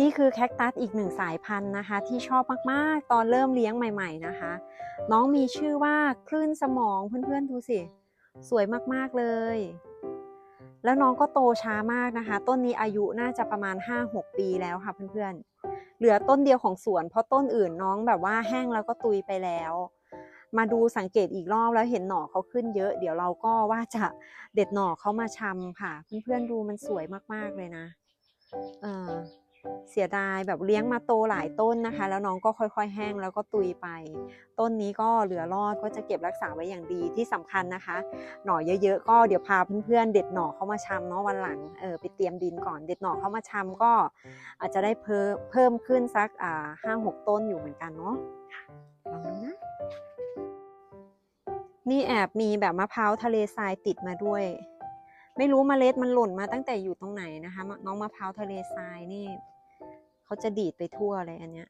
นี่คือแคคตัสอีกหนึ่งสายพันธุ์นะคะ ที่ชอบมากๆ ตอนเริ่มเลี้ยงใหม่ๆนะคะ น้องมีชื่อว่าคลื่นสมองเพื่อนๆดูสิ สวยมากๆเลย แล้วน้องก็โตช้ามากนะคะ ต้นนี้อายุน่าจะประมาณ 5-6 ปีแล้วค่ะเพื่อนๆ เหลือต้นเดียวของสวน เพราะต้นอื่นน้องแบบว่าแห้งแล้วก็ตุยไปแล้ว มาดูสังเกตอีกรอบแล้วเห็นหน่อเขาขึ้นเยอะ เดี๋ยวเราก็ว่าจะเด็ดหน่อเขามาชำค่ะ เพื่อนๆดูมันสวยมากๆเลยนะ เออ เสียดายแบบเลี้ยงมาโตหลายต้นนะคะ แล้วน้องก็ค่อย ๆ แห้งแล้วก็ตุยไป ต้นนี้ก็เหลือรอดก็จะเก็บรักษาไว้อย่างดีที่สำคัญนะคะ หน่อเยอะๆก็เดี๋ยวพาเพื่อนๆเด็ดหน่อเข้ามาชำเนาะวันหลังเออไปเตรียมดินก่อนเด็ดหน่อเข้ามาชำก็อาจจะได้เพิ่มเพิ่มขึ้นสักอ่าห้าหกต้นอยู่เหมือนกันเนาะค่ะลองดูนะนี่แอบมีแบบมะพร้าวทะเลทรายติดมาด้วย ไม่รู้เมล็ดมันหล่นมาตั้งแต่อยู่ตรงไหนนะคะมะน้องมะพร้าวทะเลทรายนี่ เขาจะดีดไปทั่วเลยอันเนี้ย